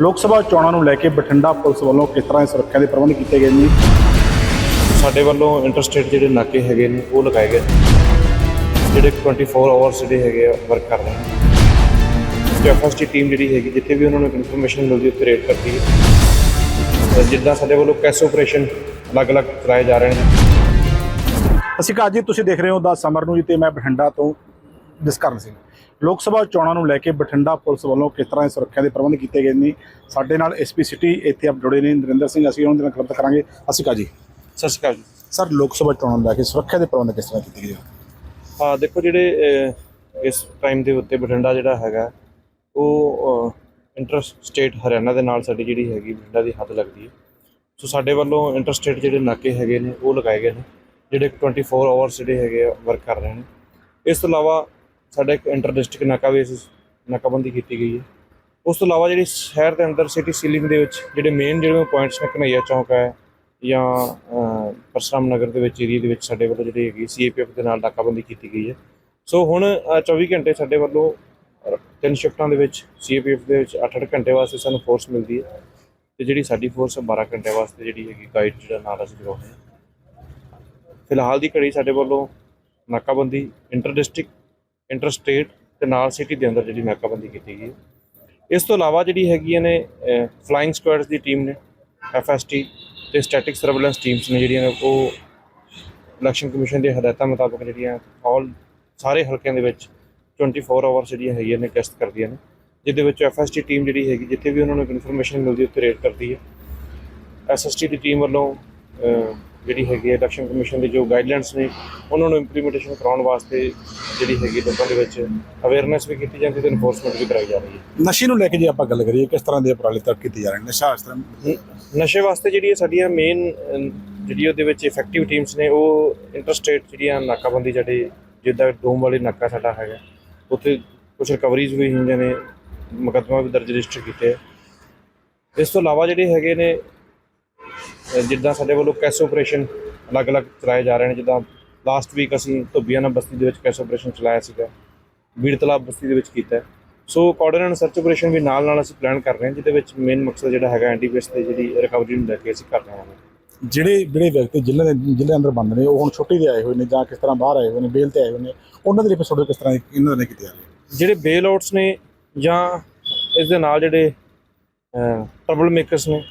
ਲੋਕ ਸਭਾ ਚੋਣਾਂ ਨੂੰ ਲੈ ਕੇ ਬਠਿੰਡਾ ਪੁਲਿਸ ਵੱਲੋਂ ਕਿਸ ਤਰ੍ਹਾਂ ਦੇ ਸੁਰੱਖਿਆ ਦੇ ਪ੍ਰਬੰਧ ਕੀਤੇ ਗਏ ਨੇ? ਸਾਡੇ ਵੱਲੋਂ ਇੰਟਰਸਟੇਟ ਜਿਹੜੇ ਨਾਕੇ ਹੈਗੇ ਨੇ ਉਹ ਲਗਾਏ ਗਏ। ਜਿਹੜੇ 24 ਆਵਰਸ ਜਿਹੜੇ ਹੈਗੇ ਆ ਵਰਕ ਕਰ ਰਹੇ ਨੇ। ਤੇ ਫਸਟ ਟੀਮ ਜਿਹੜੀ ਹੈਗੀ ਜਿੱਥੇ ਵੀ ਉਹਨਾਂ ਨੂੰ ਇਨਫੋਰਮੇਸ਼ਨ ਮਿਲਦੀ ਉੱਥੇ ਰੇਡ ਕਰਦੀ ਹੈ। ਜਿੱਦਾਂ ਸਾਡੇ ਵੱਲੋਂ ਕੈਸ ਆਪਰੇਸ਼ਨ ਅਲੱਗ-ਅਲੱਗ ਚਲਾਏ ਜਾ ਰਹੇ ਨੇ। ਅਸੀਂ ਕਹਾ ਜੀ ਤੁਸੀਂ ਦੇਖ ਰਹੇ ਹੋ ਦਾ ਸਮਰ ਨੂੰ ਜੀ ਤੇ ਮੈਂ ਬਠਿੰਡਾ ਤੋਂ ਜਸਕਰਨ ਸਿੰਘ। ਲੋਕ ਸਭਾ ਚੋਣਾਂ ਨੂੰ ਲੈ ਕੇ ਬਠਿੰਡਾ ਪੁਲਿਸ ਵੱਲੋਂ ਕਿਸ ਤਰ੍ਹਾਂ ਦੇ ਸੁਰੱਖਿਆ ਦੇ ਪ੍ਰਬੰਧ ਕੀਤੇ ਗਏ ਨੇ? ਸਾਡੇ ਨਾਲ ਐਸਪੀ ਸਿਟੀ ਇੱਥੇ ਆਪ ਜੁੜੇ ਨੇ ਨਰਿੰਦਰ ਸਿੰਘ ਅਸੀਂ ਉਹਨਾਂ ਦੇ ਨਾਲ ਗੱਲਬਾਤ ਕਰਾਂਗੇ। ਅਸੀਂ ਕਹਾ ਜੀ। ਸਤਿ ਸ਼੍ਰੀ ਅਕਾਲ ਜੀ। ਸਰ ਲੋਕ ਸਭਾ ਚੋਣਾਂ ਨੂੰ ਲੈ ਕੇ ਸੁਰੱਖਿਆ ਦੇ ਪ੍ਰਬੰਧ ਕਿਸ ਤਰ੍ਹਾਂ ਕੀਤੇ ਗਏ ਹਾਂ ਦੇਖੋ ਜਿਹੜੇ ਇਸ ਟਾਈਮ ਦੇ ਉੱਤੇ ਬਠਿੰਡਾ ਜਿਹੜਾ ਹੈਗਾ ਉਹ ਇੰਟਰ ਸਟੇਟ ਹਰਿਆਣਾ ਦੇ ਨਾਲ ਸਾਡੀ ਜਿਹੜੀ ਹੈਗੀ ਬਠਿੰਡਾ ਦੀ ਹੱਦ ਲੱਗਦੀ ਹੈ। ਸੋ ਸਾਡੇ ਵੱਲੋਂ ਇੰਟਰ ਸਟੇਟ ਜਿਹੜੇ ਨਾਕੇ ਹੈਗੇ ਨੇ ਉਹ ਲਗਾਏ ਗਏ ਨੇ ਜਿਹੜੇ 24 ਆਵਰਸ ਜਿਹੜੇ ਹੈਗੇ ਆ ਵਰਕ ਕਰ ਰਹੇ ਨੇ। ਇਸ ਤੋਂ ਇਲਾਵਾ ਸਾਡਾ ਇੱਕ ਇੰਟਰ ਡਿਸਟ੍ਰਿਕਟ ਨਾਕਾ ਨਾਕਾਬੰਦੀ ਕੀਤੀ ਗਈ ਹੈ। ਉਸ ਤੋਂ ਇਲਾਵਾ ਜਿਹੜੀ ਸ਼ਹਿਰ ਦੇ ਅੰਦਰ ਸਿਟੀ ਸੀਲਿੰਗ ਦੇ ਵਿੱਚ ਜਿਹੜੇ ਮੇਨ ਜਿਹੜੇ ਪੁਆਇੰਟਸ ਨੇ ਕਨਈਆ ਚੌਂਕ ਹੈ ਜਾਂ ਪਰਸ਼ਰਾਮ ਨਗਰ ਦੇ ਵਿੱਚ ਏਰੀਆ ਦੇ ਵਿੱਚ ਸਾਡੇ ਵੱਲੋਂ ਜਿਹੜੀ ਹੈਗੀ ਸੀਏਪੀਐਫ ਦੇ ਨਾਲ ਨਾਕਾਬੰਦੀ ਕੀਤੀ ਗਈ ਹੈ। ਸੋ ਹੁਣ ਅਹ, 24 ਘੰਟੇ ਸਾਡੇ ਵੱਲੋਂ ਤਿੰਨ ਸ਼ਿਫਟਾਂ ਦੇ ਵਿੱਚ ਸੀਏਪੀਐਫ ਦੇ ਵਿੱਚ 8-8 ਘੰਟੇ ਵਾਸਤੇ ਸਾਨੂੰ ਫੋਰਸ ਮਿਲਦੀ ਹੈ ਤੇ ਜਿਹੜੀ ਸਾਡੀ ਫੋਰਸ 12 ਘੰਟੇ ਵਾਸਤੇ ਜਿਹੜੀ ਹੈਗੀ ਗਾਈਡ ਜਿਹੜਾ ਨਾਲ ਅਸੀਂ ਲਗਾਉਂਦੇ ਹਾਂ। ਫਿਲਹਾਲ ਦੀ ਘੜੀ ਸਾਡੇ ਵੱਲੋਂ ਨਾਕਾਬੰਦੀ ਇੰਟਰ ਡਿਸਟ੍ਰਿਕਟ ਇੰਟਰ ਸਟੇਟ ਤੇ ਨਾਲ ਸਿਟੀ ਦੇ ਅੰਦਰ ਜਿਹੜੀ ਨਾਕਾਬੰਦੀ ਕੀਤੀ ਗਈ ਹੈ। ਇਸ ਤੋਂ ਇਲਾਵਾ ਜਿਹੜੀ ਹੈਗੀਆਂ ਨੇ ਫਲਾਈਂਗ ਸਕੁਐਡਸ ਦੀ ਟੀਮ ਨੇ ਐਫਐਸਟੀ ਤੇ ਸਟੈਟਿਕ ਸਰਵੇਲੈਂਸ ਟੀਮਸ ਨੇ ਜਿਹੜੀਆਂ ਉਹ ਇਲੈਕਸ਼ਨ ਕਮਿਸ਼ਨ ਦੀਆਂ ਹਦਾਇਤਾਂ ਮੁਤਾਬਕ ਜਿਹੜੀਆਂ ਆਲ ਸਾਰੇ ਹਲਕਿਆਂ ਦੇ ਵਿੱਚ 24 ਆਵਰਸ ਜਿਹੜੀਆਂ ਹੈਗੀਆਂ ਨੇ ਗਸ਼ਤ ਕਰਦੀਆਂ ਨੇ, ਜਿਹਦੇ ਵਿੱਚ ਐਫਐਸਟੀ ਟੀਮ ਜਿਹੜੀ ਹੈਗੀ, ਜਿੱਥੇ ਵੀ ਉਹਨਾਂ ਨੂੰ ਇਨਫੋਰਮੇਸ਼ਨ ਮਿਲਦੀ ਉੱਥੇ ਰੇਡ ਕਰਦੀ ਹੈ। ਐਸਐਸਟੀ ਦੀ ਟੀਮ ਵੱਲੋਂ ਜਿਹੜੀ ਹੈਗੀ ਹੈ ਇਲੈਕਸ਼ਨ ਕਮਿਸ਼ਨ ਦੇ ਜੋ ਗਾਈਡਲਾਈਨਸ ਨੇ, ਉਹਨਾਂ ਨੂੰ ਇੰਪਲੀਮੈਂਟੇਸ਼ਨ ਕਰਾਉਣ ਵਾਸਤੇ ਜਿਹੜੀ ਹੈਗੀ ਲੋਕਾਂ ਦੇ ਵਿੱਚ ਅਵੇਅਰਨੈਸ ਵੀ ਕੀਤੀ ਜਾਂਦੀ ਤੇ ਇਨਫੋਰਸਮੈਂਟ ਵੀ ਕਰਾਈ ਜਾ ਰਹੀ ਹੈ ਨਸ਼ੇ ਨੂੰ ਲੈ ਕੇ ਜੇ ਆਪਾਂ ਗੱਲ ਕਰੀਏ ਕਿਸ ਤਰ੍ਹਾਂ ਦੇ ਉਪਰਾਲੇ ਤੱਕ ਕੀਤੇ ਜਾ ਰਹੇ ਨੇ ਨਸ਼ਾ ਇਸ ਤਰ੍ਹਾਂ ਨ- ਨਸ਼ੇ ਵਾਸਤੇ ਜਿਹੜੀਆਂ ਸਾਡੀਆਂ ਮੇਨ ਜਿਹੜੀ ਉਹਦੇ ਵਿੱਚ ਇਫੈਕਟਿਵ ਟੀਮਸ ਨੇ ਉਹ ਇੰਟਰਸਟੇਟ ਜਿਹੜੀਆਂ ਨਾਕਾਬੰਦੀ ਜਿਹੜੀ ਜਿੱਦਾਂ ਡੋਮ ਵਾਲੀ ਨਾਕਾ ਸਾਡਾ ਹੈਗਾ ਉੱਥੇ ਕੁਝ ਰਿਕਵਰੀਜ਼ ਵੀ ਹੋਈਆਂ ਨੇ ਮੁਕੱਦਮਾ ਵੀ ਦਰਜ ਰਜਿਸਟਰ ਕੀਤੇ ਆ। ਇਸ ਤੋਂ ਇਲਾਵਾ ਜਿਹੜੇ ਹੈਗੇ ਨੇ ਜਿੱਦਾਂ ਸਾਡੇ ਵੱਲੋਂ ਕੈਸ ਆਪਰੇਸ਼ਨ ਅਲੱਗ-ਅਲੱਗ ਚਲਾਏ ਜਾ ਰਹੇ ਨੇ ਜਿੱਦਾਂ ਲਾਸਟ ਵੀਕ ਅਸੀਂ ਧੁੱਬੀਆਣਾ ਬਸਤੀ ਦੇ ਵਿੱਚ ਕੈਸ ਆਪਰੇਸ਼ਨ ਚਲਾਇਆ ਸੀਗਾ। ਬੀੜ ਤਲਾਬ ਬਸਤੀ ਦੇ ਵਿੱਚ ਕੀਤਾ। ਸੋ ਕੋਆਰਡੀਨੇਟ ਸਰਚ ਆਪਰੇਸ਼ਨ ਵੀ ਨਾਲ ਨਾਲ ਅਸੀਂ ਪਲਾਨ ਕਰ ਰਹੇ ਹਾਂ ਜਿਹਦੇ ਵਿੱਚ ਮੇਨ ਮਕਸਦ ਜਿਹੜਾ ਹੈਗਾ ਐਂਟੀਵੇਸ ਤੇ ਜਿਹੜੀ ਰਿਕਵਰੀ ਨੂੰ ਲੈ ਕੇ ਅਸੀਂ ਕਰ ਰਹੇ ਹਾਂ। ਜਿਹੜੇ ਜਿਹੜੇ ਵਿਅਕਤੀ ਜ਼ਿਲ੍ਹੇ ਦੇ ਜ਼ਿਲ੍ਹੇ ਅੰਦਰ ਬੰਦ ਨੇ ਉਹ ਹੁਣ ਛੁੱਟੀ ਤੇ ਆਏ ਹੋਏ ਨੇ ਜਾਂ ਕਿਸ ਤਰ੍ਹਾਂ ਬਾਹਰ ਆਏ ਹੋਏ ਨੇ ਬੇਲ ਤੇ ਆਏ ਹੋਏ ਨੇ ਉਹਨਾਂ ਦੇ ਲਈ ਐਪੀਸੋਡ ਕਿਸ ਤਰ੍ਹਾਂ ਇਹਨਾਂ ਨੇ ਕੀਤੇ ਰਹੇ ਜਿਹੜੇ ਬੇਲ ਆਊਟਸ ਨੇ ਜਾਂ ਇਸ ਦੇ ਨਾਲ ਜਿਹੜੇ ਟਰਬਲ ਮੇਕਰਸ ਨੇ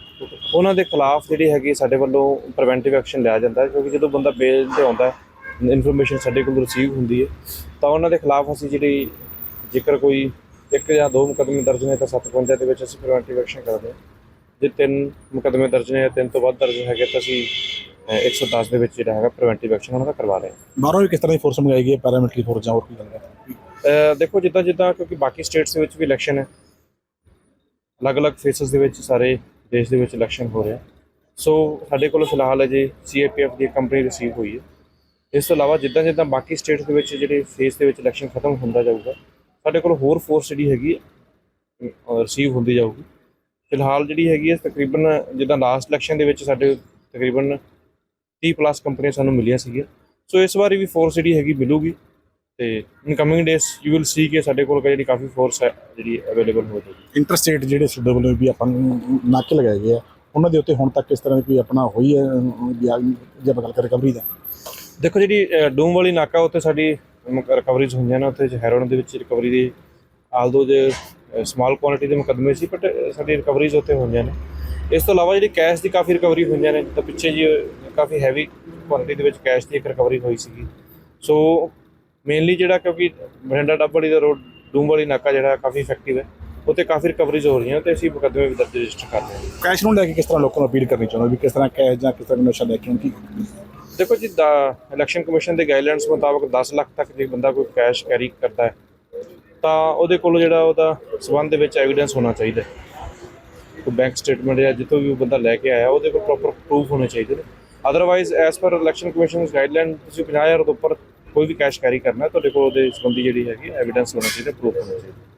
ਉਹਨਾਂ ਦੇ ਖਿਲਾਫ ਜਿਹੜੀ ਹੈਗੀ ਸਾਡੇ ਵੱਲੋਂ ਪ੍ਰੀਵੈਂਟਿਵ ਐਕਸ਼ਨ ਲਿਆ ਜਾਂਦਾ ਕਿਉਂਕਿ ਜਦੋਂ ਬੰਦਾ ਬੇਲ ਤੇ ਆਉਂਦਾ ਇਨਫੋਰਮੇਸ਼ਨ ਸਾਡੇ ਕੋਲ ਰਿਸੀਵ ਹੁੰਦੀ ਹੈ ਤਾਂ ਉਹਨਾਂ ਦੇ ਖਿਲਾਫ ਅਸੀਂ ਜਿਹੜੀ ਜੇਕਰ ਕੋਈ ਇੱਕ ਜਾਂ ਦੋ ਮੁਕੱਦਮੇ ਦਰਜ ਨੇ ਤਾਂ 752 ਦੇ ਵਿੱਚ ਅਸੀਂ ਪ੍ਰੀਵੈਂਟਿਵ ਐਕਸ਼ਨ ਕਰਦੇ ਹਾਂ। ਜੇ ਤਿੰਨ ਮੁਕੱਦਮੇ ਦਰਜ ਨੇ ਜਾਂ ਤਿੰਨ ਤੋਂ ਵੱਧ ਦਰਜ ਹੈਗੇ ਤਾਂ ਅਸੀਂ ਅਹ, 110 ਦੇ ਵਿੱਚ ਜਿਹੜਾ ਹੈਗਾ ਪ੍ਰੀਵੈਂਟਿਵ ਐਕਸ਼ਨ ਉਹਨਾਂ ਦਾ ਕਰਵਾ ਰਹੇ ਹਾਂ। ਬਾਹਰੋਂ ਵੀ ਕਿਸ ਤਰ੍ਹਾਂ ਦੀ ਫੋਰਸ ਮੰਗਾਈ ਗਈ ਹੈ ਪੈਰਾਮਿਲਟਰੀ ਫੋਰਸ ਜਾਂ ਹੋਰ ਕੀ ਗੱਲ ਦੇਖੋ ਜਿੱਦਾਂ ਜਿੱਦਾਂ ਕਿਉਂਕਿ ਬਾਕੀ ਸਟੇਟਸ ਦੇ ਵਿੱਚ ਵੀ ਇਲੈਕਸ਼ਨ ਹੈ ਅਲੱਗ-ਅਲੱਗ ਫੇਸਸ ਦੇ ਵਿੱਚ ਸਾਰੇ ਦੇਸ਼ ਦੇ ਵਿੱਚ ਇਲੈਕਸ਼ਨ ਹੋ ਰਿਹਾ ਸੋ ਸਾਡੇ ਕੋਲ ਫਿਲਹਾਲ ਅਜੇ ਸੀਏਪੀਐਫ ਦੀ ਕੰਪਨੀ ਰਿਸੀਵ ਹੋਈ ਹੈ। ਇਸ ਤੋਂ ਇਲਾਵਾ ਜਿੱਦਾਂ ਜਿੱਦਾਂ ਬਾਕੀ ਸਟੇਟਸ ਦੇ ਵਿੱਚ ਜਿਹੜੇ ਫੇਸ ਦੇ ਵਿੱਚ ਇਲੈਕਸ਼ਨ ਖਤਮ ਹੁੰਦਾ ਜਾਊਗਾ, ਸਾਡੇ ਕੋਲ ਹੋਰ ਫੋਰਸ ਜਿਹੜੀ ਹੈਗੀ ਰਿਸੀਵ ਹੁੰਦੀ ਜਾਊਗੀ। ਫਿਲਹਾਲ ਜਿਹੜੀ ਹੈਗੀ ਹੈ, ਤਕਰੀਬਨ ਜਿੱਦਾਂ ਲਾਸਟ ਇਲੈਕਸ਼ਨ ਦੇ ਵਿੱਚ ਸਾਡੇ ਤਕਰੀਬਨ 30 ਪਲੱਸ ਕੰਪਨੀਆਂ ਸਾਨੂੰ ਮਿਲੀਆਂ ਸੀਗੀਆਂ। ਸੋ ਇਸ ਵਾਰੀ ਵੀ ਫੋਰਸ ਜਿਹੜੀ ਹੈਗੀ ਮਿਲੂਗੀ ਤੇ in coming days you will see ਕਿ ਸਾਡੇ ਕੋਲ ਜਿਹੜੀ ਕਾਫੀ ਫੋਰਸ ਹੈ, ਜਿਹੜੀ ਅਵੇਲੇਬਲ ਹੋ ਜਾਏਗੀ ਇੰਟਰਸਟੇਟ ਜਿਹੜੇ ਸਾਡੇ ਵੀ ਆਪਾਂ ਨਾਕੇ ਲਗਾਏ ਗਏ ਆ, ਉਹਨਾਂ ਦੇ ਉੱਤੇ ਹੁਣ ਤੱਕ ਕਿਸ ਤਰ੍ਹਾਂ ਦੀ ਕੋਈ ਆਪਣਾ ਹੋਈ ਹੈ ਜੇ ਆਪਾਂ ਗੱਲ ਕਰੀਏ ਰਿਕਵਰੀ ਦਾ? ਦੇਖੋ ਜਿਹੜੀ ਅ, ਡੂਮ ਵਾਲੀ ਨਾਕਾ ਉੱਤੇ ਸਾਡੀ ਰਿਕਵਰੀਜ਼ ਹੋਈਆਂ ਨੇ ਉੱਥੇ ਹੈਰੋਨ ਦੇ ਵਿੱਚ ਰਿਕਵਰੀ ਦੀ ਆਲਦੋ ਦੇ ਸਮਾਲ ਕੁਆਂਟੀਟੀ ਦੇ ਮੁਕੱਦਮੇ ਸੀ ਬਟ ਸਾਡੀ ਰਿਕਵਰੀਜ਼ ਉੱਥੇ ਹੋਈਆਂ ਨੇ। ਇਸ ਤੋਂ ਇਲਾਵਾ ਜਿਹੜੀ ਕੈਸ਼ ਦੀ ਕਾਫੀ ਰਿਕਵਰੀ ਹੋਈਆਂ ਨੇ ਤਾਂ ਪਿੱਛੇ ਜੀ ਕਾਫੀ ਹੈਵੀ ਕੁਆਂਟੀਟੀ ਦੇ ਵਿੱਚ ਕੈਸ਼ ਦੀ ਇੱਕ ਰਿਕਵਰੀ ਹੋਈ ਸੀਗੀ। ਸੋ ਮੇਨਲੀ ਜਿਹੜਾ ਕਿਉਂਕਿ ਬਰਿੰਡਾ ਡੱਬੜੀ ਦਾ ਰੋਡ ਡੂਮ ਵਾਲੀ ਨਾਕਾ ਜਿਹੜਾ ਕਾਫੀ ਇਫੈਕਟਿਵ ਹੈ ਉੱਥੇ ਕਾਫੀ ਰਿਕਵਰੀਜ਼ ਹੋ ਰਹੀਆਂ ਤੇ ਅਸੀਂ ਮੁਕੱਦਮੇ ਵੀ ਦਰਜ ਰਜਿਸਟਰ ਕਰ ਰਹੇ ਹਾਂ। ਕੈਸ਼ ਨੂੰ ਲੈ ਕੇ ਕਿਸ ਤਰ੍ਹਾਂ ਲੋਕਾਂ ਨੂੰ ਅਪੀਲ ਕਰਨੀ ਚਾਹੁੰਦੇ ਵੀ ਕਿਸ ਤਰ੍ਹਾਂ ਕੈਸ਼ ਜਾਂ ਕਿਸ ਤਰ੍ਹਾਂ ਨਸ਼ਾ ਲੈ ਕੇ ਕੀ ਦੇਖੋ ਜੀ, ਦਾ ਇਲੈਕਸ਼ਨ ਕਮਿਸ਼ਨ ਦੇ ਗਾਈਡਲਾਈਨਸ ਮੁਤਾਬਕ 10 ਲੱਖ ਤੱਕ ਜੇ ਬੰਦਾ ਕੋਈ ਕੈਸ਼ ਕੈਰੀ ਕਰਦਾ ਹੈ, ਤਾਂ ਉਹਦੇ ਕੋਲ ਜਿਹੜਾ ਉਹਦਾ ਸਬੰਧ ਦੇ ਵਿੱਚ ਐਵੀਡੈਂਸ ਹੋਣਾ ਚਾਹੀਦਾ ਕੋਈ ਬੈਂਕ ਸਟੇਟਮੈਂਟ ਜਾਂ ਜਿੱਥੋਂ ਵੀ ਉਹ ਬੰਦਾ ਲੈ ਕੇ ਆਇਆ, ਉਹਦੇ ਕੋਲ ਪ੍ਰੋਪਰ ਪ੍ਰੂਫ ਹੋਣੇ ਚਾਹੀਦੇ ਨੇ। Otherwise as per election commission guideline ਤੁਸੀਂ 50000 ਤੋਂ ਉੱਪਰ ਕੋਈ ਵੀ ਕੈਸ਼ ਕੈਰੀ ਕਰਨਾ, ਤੁਹਾਡੇ ਕੋਲ ਉਹਦੇ ਸੰਬੰਧੀ ਜਿਹੜੀ ਹੈਗੀ ਐਵੀਡੈਂਸ ਹੋਣਾ ਚਾਹੀਦਾ ਪ੍ਰੂਫ ਹੋਣਾ ਚਾਹੀਦਾ।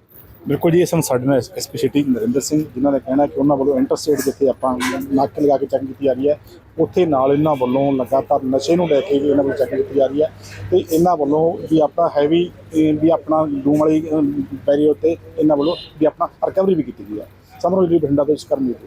ਬਿਲਕੁਲ ਜੀ, ਇਹ ਸਨ ਸਾਡੇ ਨਾਲ ਐਸਪੀ ਸਿਟੀ ਨਰਿੰਦਰ ਸਿੰਘ ਜਿਨ੍ਹਾਂ ਦਾ ਕਹਿਣਾ ਕਿ ਉਹਨਾਂ ਵੱਲੋਂ ਇੰਟਰਸਟੇਟ ਜਿੱਥੇ ਆਪਾਂ ਨਾਕੇ ਲਗਾ ਕੇ ਚੈੱਕ ਕੀਤੀ ਜਾ ਰਹੀ ਹੈ, ਉੱਥੇ ਨਾਲ ਇਹਨਾਂ ਵੱਲੋਂ ਲਗਾਤਾਰ ਨਸ਼ੇ ਨੂੰ ਲੈ ਕੇ ਵੀ ਇਹਨਾਂ ਵੱਲੋਂ ਚੈੱਕ ਕੀਤੀ ਜਾ ਰਹੀ ਹੈ ਤੇ ਇਹਨਾਂ ਵੱਲੋਂ ਵੀ ਆਪਣਾ ਹੈਵੀ ਵੀ ਆਪਣਾ ਡੂਮ ਵਾਲੀ ਪੈਰੀ ਉੱਤੇ ਇਹਨਾਂ ਵੱਲੋਂ ਵੀ ਆਪਣਾ ਰਿਕਵਰੀ ਵੀ ਕੀਤੀ ਗਈ ਹੈ। ਸਮਰੋਂ ਜੀ ਬਠਿੰਡਾ ਤੋਂ ਇਸ ਕਰਮਜੀਤ